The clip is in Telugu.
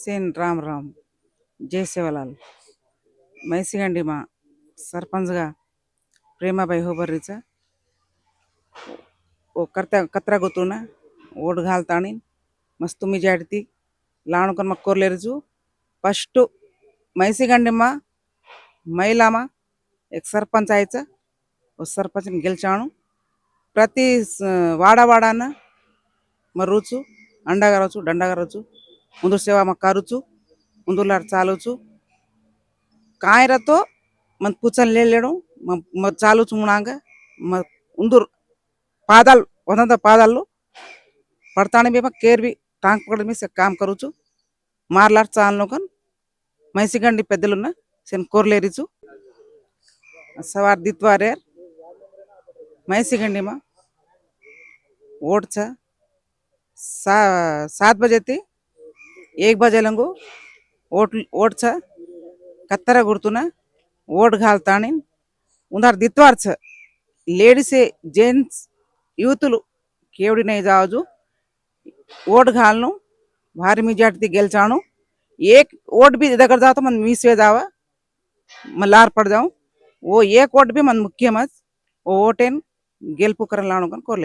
సేన్ రామ్ రామ్ జయ శివలాల్ మైసిగండి మా సర్పంచ్గా ప్రేమాబాయి హోబర్రీచా ఓ కర్త కత్రా గొతున ఓటు ఘాల్తాని మస్తు మిజాడితి లాణుకొని మా కోర్లేరుచు ఫస్ట్ మైసిగండిమ్మ మైలామా ఎక్ సర్పంచ్ అయిచా ఓ సర్పంచ్ని గెలిచాను. ప్రతి వాడవాడాన మరుచు అండగా రవచ్చు దండగా రవచ్చు ముందు సేవ మాకు కరుచు ముందు చాలుచు. కాయరతో మన కూర్చొని లేడం మా చాలు చూడాక మా ఉందు పాదాలు వంద పాదాలు పడతాను మేము కేర్వి టాంక్ పక్కడ మీద కామ్ కరుచు. మార్లాడు చాలను కానీ మైసిగండి పెద్దలున్న సెన్ కోర్లేరిచు. సవార్ దిత్వారే మైసిగండి మా ఓడ్చ సా సాత్ బజతి एक बजे लंगू ओट ओट छ कत्तर गुर्तुना ओट घालतानी उधार दित्वार छ लेडीज जेंट्स యూతులు కేవడి जावजू ओट घालनु भारी मेजॉरिटी गेलचाणु एक वोट भी దగ్గర जातो मन मीस जावा मन लार पड़ जाऊं वो एक वोट भी मन मुख्य मत वो वोटेन गेलपु करन लाणु कन कोरले